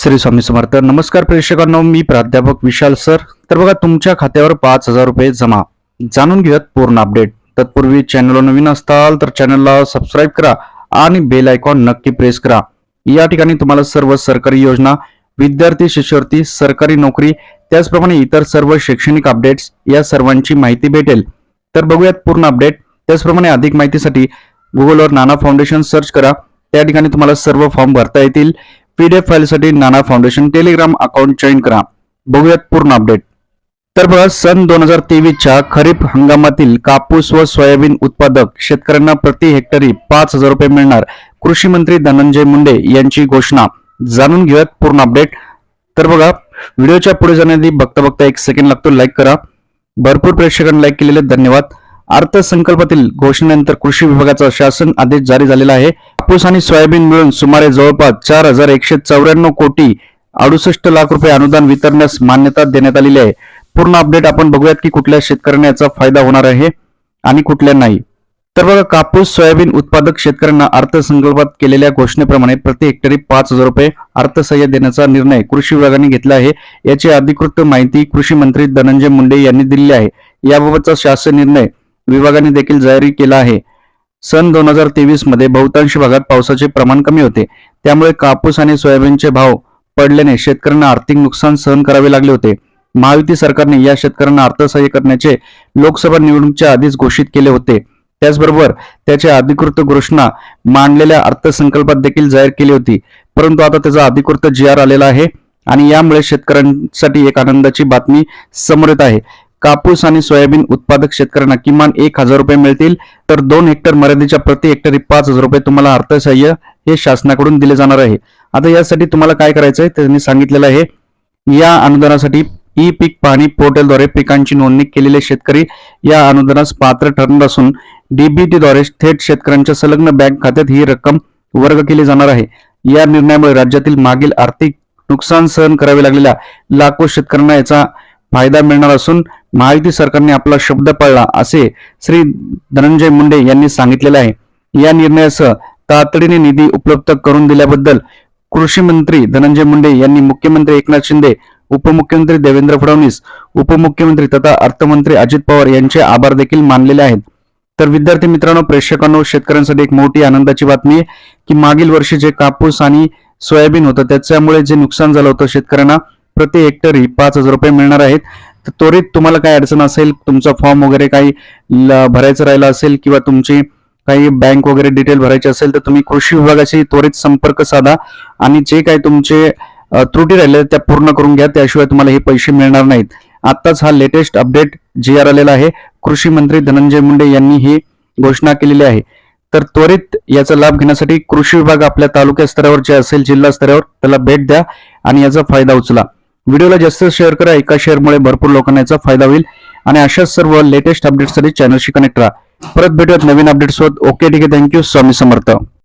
श्री स्वामी समर्थ. नमस्कार प्रेक्षकांनो मी प्राध्यापक विशाल सर. तर बघा तुमच्या खात्यावर पाच हजार रुपये जमा. जाणून घेऊयात पूर्ण अपडेट. तत्पूर्वी चॅनलला नवीन असताल तर चॅनलला सबस्क्राईब करा आणि बेल आयकॉन नक्की प्रेस करा. या ठिकाणी तुम्हाला सर्व सरकारी योजना विद्यार्थी शिष्यवृत्ती सरकारी नोकरी त्याचप्रमाणे इतर सर्व शैक्षणिक अपडेट्स या सर्वांची माहिती भेटेल. तर बघूयात पूर्ण अपडेट त्याचप्रमाणे अधिक माहितीसाठी गुगलवर नाना फाउंडेशन सर्च करा. त्या ठिकाणी तुम्हाला सर्व फॉर्म भरता येतील. पीडीएफ फाईलसाठी Nana foundation telegram account join करा. बघूयात पूर्ण अपडेट. तर बघा सन दोन हजार तेवीसच्या खरीप हंगामातील कापूस व सोयाबीन उत्पादक शेतकऱ्यांना प्रति हेक्टरी पाच हजार रुपये मिळणार. कृषी मंत्री धनंजय मुंडे यांची घोषणा. जाणून घेऊयात पूर्ण अपडेट. तर बघा व्हिडिओच्या पुढे जाण्याआधी बघता बघता एक सेकंड लागतो. लाईक करा. भरपूर प्रेक्षकांनी लाईक केलेले धन्यवाद. अर्थसंकल्पातील घोषणेनंतर कृषी विभागाचा शासन आदेश जारी झालेला आहे. कापूस आणि सोयाबीन मिळून सुमारे जवळपास चार हजार एकशे चौऱ्याण्णव कोटी अडुसष्ट लाख रुपये अनुदान वितरण्यास मान्यता देण्यात आलेली आहे. पूर्ण अपडेट आपण बघूयात की कुठल्या शेतकऱ्यांना याचा फायदा होणार आहे आणि कुठल्या नाही. तर बघा कापूस सोयाबीन उत्पादक शेतकऱ्यांना अर्थसंकल्पात केलेल्या घोषणेप्रमाणे प्रति हेक्टरी पाच हजार रुपये अर्थसहाय्य देण्याचा निर्णय कृषी विभागाने घेतला आहे. याची अधिकृत माहिती कृषी मंत्री धनंजय मुंडे यांनी दिली आहे. याबाबतचा शासन निर्णय विभागाने देखील जारी केला आहे. सन दोन हजार तेवीसमध्ये बहुतांश भागात पावसाचे प्रमाण कमी होते. त्यामुळे कापूस आणि सोयाबीनचे भाव पडल्याने शेतकऱ्यांना आर्थिक नुकसान सहन करावे लागले होते. महायुती सरकारने या शेतकऱ्यांना अर्थसहाय्य करण्याचे लोकसभा निवडणुकीच्या आधीच घोषित केले होते. त्याचबरोबर त्याची अधिकृत घोषणा मांडलेल्या अर्थसंकल्पात देखील जाहीर केली होती. परंतु आता त्याचा अधिकृत जी आर आलेला आहे आणि यामुळे शेतकऱ्यांसाठी एक आनंदाची बातमी समोर येत आहे. कापूस आणि सोयाबीन उत्पादक शेतकऱ्यांना किमान एक हजार रुपये मिळतील. तर दोन हेक्टर मर्यादेच्या प्रति हेक्टरी पाच हजार रुपये तुम्हाला अर्थसहाय्य हे शासनाकडून दिले जाणार आहे. आता यासाठी तुम्हाला काय करायचं आहे त्यांनी सांगितलेलं आहे. या अनुदानासाठी ई पीक पाहणी पोर्टलद्वारे पिकांची नोंदणी केलेले शेतकरी या अनुदानास पात्र ठरणार असून डीबीटीद्वारे थेट शेतकऱ्यांच्या संलग्न बँक खात्यात ही रक्कम वर्ग केली जाणार आहे. या निर्णयामुळे राज्यातील मागील आर्थिक नुकसान सहन करावे लागलेल्या लाखो शेतकऱ्यांना याचा फायदा मिळणार असून महायुती सरकारने आपला शब्द पाळला असे श्री धनंजय मुंडे यांनी सांगितलेले आहे. या निर्णयासह तातडीने निधी उपलब्ध करून दिल्याबद्दल कृषी मंत्री धनंजय मुंडे यांनी मुख्यमंत्री एकनाथ शिंदे उपमुख्यमंत्री देवेंद्र फडणवीस उपमुख्यमंत्री तथा अर्थमंत्री अजित पवार यांचे आभार देखील मानलेले आहेत. तर विद्यार्थी मित्रांनो प्रेक्षकांनो शेतकऱ्यांसाठी एक मोठी आनंदाची बातमी आहे की मागील वर्षी जे कापूस आणि सोयाबीन होतं त्याच्यामुळे जे नुकसान झालं होतं शेतकऱ्यांना प्रति हेक्टरी पाच हजार रुपये मिळणार आहेत. तर त्वरित तुम्हाला काय अडचण असेल तुमचा फॉर्म वगैरे काही ल- भरायचं राहिला असेल किंवा तुमची काही बँक वगैरे डिटेल भरायची असेल तर तुम्ही कृषी विभागाशी त्वरित संपर्क साधा आणि जे काही तुमचे त्रुटी राहिले त्या पूर्ण करून घ्या. त्याशिवाय तुम्हाला हे पैसे मिळणार नाहीत. आत्ताच हा लेटेस्ट अपडेट जी आर आलेला आहे. कृषी मंत्री धनंजय मुंडे यांनी ही घोषणा केलेली आहे. तर त्वरित याचा लाभ घेण्यासाठी कृषी विभाग आपल्या तालुक्या स्तरावर जे असेल जिल्हा स्तरावर त्याला भेट द्या आणि याचा फायदा उचला. व्हिडिओला जास्त शेअर करा एका शेअरमुळे भरपूर लोकांना याचा फायदा होईल. आणि अशाच सर्व लेटेस्ट अपडेटसाठी चॅनलशी कनेक्ट राहा. परत भेटूयात नवीन अपडेट्स होत ओके ठीक आहे. Thank you Swami Samarth.